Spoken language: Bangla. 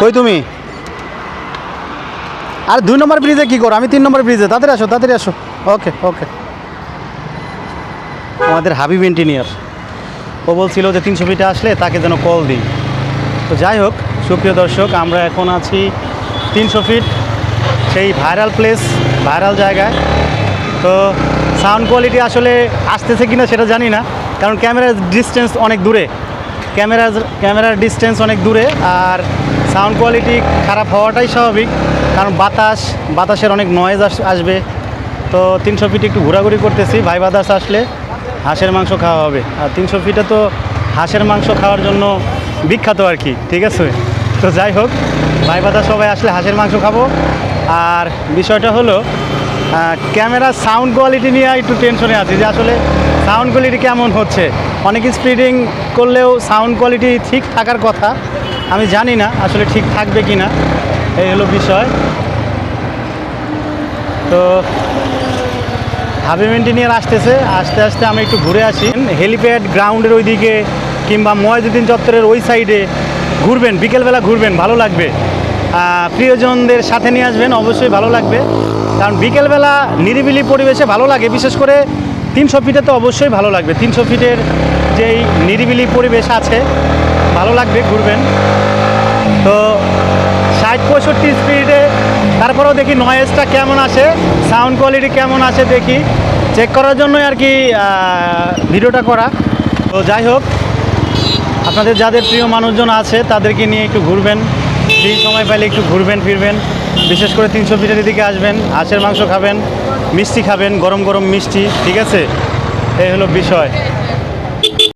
কই তুমি? আর দুই নম্বর ব্রিজে কি করো? আমি তিন নম্বর ব্রিজে তাড়াতাড়ি আসো তাড়াতাড়ি আসো। ওকে ওকে আমাদের হাবিব ইঞ্জিনিয়ার ও বলছিল যে তিনশো ফিটে আসলে তাকে যেন কল দিই। তো যাই হোক, সুপ্রিয় দর্শক, আমরা এখন আছি তিনশো ফিট সেই ভাইরাল প্লেস ভাইরাল জায়গায়। তো সাউন্ড কোয়ালিটি আসলে আসতেছে কি না সেটা জানি না, কারণ ক্যামেরার ডিস্টেন্স অনেক দূরে। ক্যামেরার ক্যামেরার ডিস্টেন্স অনেক দূরে, আর সাউন্ড কোয়ালিটি খারাপ হওয়াটাই স্বাভাবিক, কারণ বাতাস, বাতাসের অনেক নয়েজ আসবে। তো তিনশো ফিট একটু ঘোরাঘুরি করতেছি, ভাই বাতাস আসলে হাঁসের মাংস খাওয়া হবে। আর তিনশো ফিটে তো হাঁসের মাংস খাওয়ার জন্য বিখ্যাত আর কি, ঠিক আছে? তো যাই হোক, ভাই বাতাস সবাই আসলে হাঁসের মাংস খাব। আর বিষয়টা হলো ক্যামেরার সাউন্ড কোয়ালিটি নিয়ে একটু টেনশনে আছি যে আসলে সাউন্ড কোয়ালিটি কেমন হচ্ছে? অনেক স্পিডিং করলেও সাউন্ড কোয়ালিটি ঠিক থাকার কথা। আমি জানি না আসলে ঠিক থাকবে কি না এই হলো বিষয়। তো হাবিব ইঞ্জিনিয়ার আসতেছে। আস্তে আস্তে আমি একটু ঘুরে আসি। হেলিপ্যাড গ্রাউন্ডের ওইদিকে কিংবা ময়জুদ্দিন চত্বরের ওই সাইডে ঘুরবেন, বিকেলবেলা ঘুরবেন, ভালো লাগবে। প্রিয়জনদের সাথে নিয়ে আসবেন, অবশ্যই ভালো লাগবে। কারণ বিকেলবেলা নিরিবিলি পরিবেশে ভালো লাগে। বিশেষ করে তিনশো ফিটে তো অবশ্যই ভালো লাগবে। তিনশো ফিটের যেই নিরিবিলি পরিবেশ আছে, ভালো লাগবে ঘুরবেন। তো ষাট পঁয়ষট্টি স্পিডে তারপরেও দেখি নয়েজটা কেমন আসে সাউন্ড কোয়ালিটি কেমন আসে দেখি। চেক করার জন্যই আর কি ভিডিওটা করা। তো যাই হোক, আপনাদের যাদের প্রিয় মানুষজন আছে, তাদেরকে নিয়ে একটু ঘুরবেন। ফ্রি সময় পাইলে একটু ঘুরবেন, ফিরবেন। বিশেষ করে তিনশো ফিটের দিকে আসবেন, হাঁসের মাংস খাবেন, মিষ্টি খাবেন, গরম গরম মিষ্টি, ঠিক আছে? এই হলো বিষয়।